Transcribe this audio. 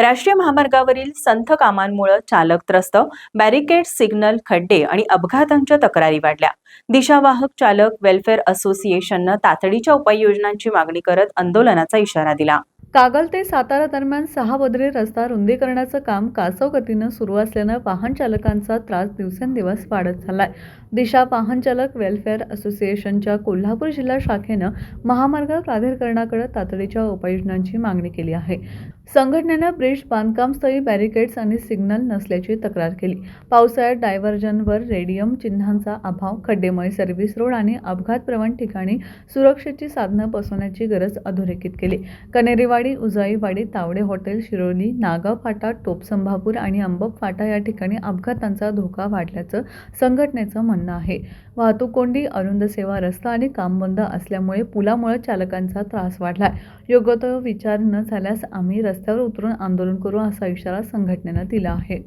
राष्ट्रीय महामार्गावरील संथ कामांमुळे चालक त्रस्त बॅरिकेड सिग्नल खड्डे आणि अपघातांच्या तक्रारी वाढल्या. दिशावाहक चालक वेलफेअर असोसिएशननं तातडीच्या उपाययोजनांची मागणी करत आंदोलनाचा इशारा दिला. कागल ते सातारा दरम्यान सहा बदरी रस्ता रुंदीकरणाचं काम कासव गतीनं सुरू असल्यानं वाहन चालकांचा त्रास दिवसेंदिवस वाढत झालाय दिशा वाहन चालक वेलफेअर असोसिएशनच्या कोल्हापूर जिल्हा शाखेनं महामार्ग प्राधिकरणाकडे तातडीच्या उपाययोजनांची मागणी केली आहे. संघटनेनं ब्रिज बांधकामस्थळी बॅरिकेड्स आणि सिग्नल नसल्याची तक्रार केली. पावसाळ्यात डायव्हर्जनवर रेडियम चिन्हांचा अभाव खड्डेमय सर्व्हिस रोड आणि अपघातप्रवण ठिकाणी सुरक्षेची साधनं बसवण्याची गरज अधोरेखित केली. कनेरीवाडी उजाईवाडी तावडे हॉटेल शिरोली नागाव फाटा टोपसंभापूर आणि अंबप फाटा या ठिकाणी अपघातांचा धोका वाढल्याचं संघटनेचं म्हणणं आहे. वाहतूक कोंडी अरुंद सेवा रस्ता आणि काम बंद असल्यामुळे पुलामुळे चालकांचा त्रास वाढलाय. योग्य तो विचार न झाल्यास आम्ही रस्त्यावर उतरून आंदोलन करू असा इशारा संघटनेनं दिला आहे.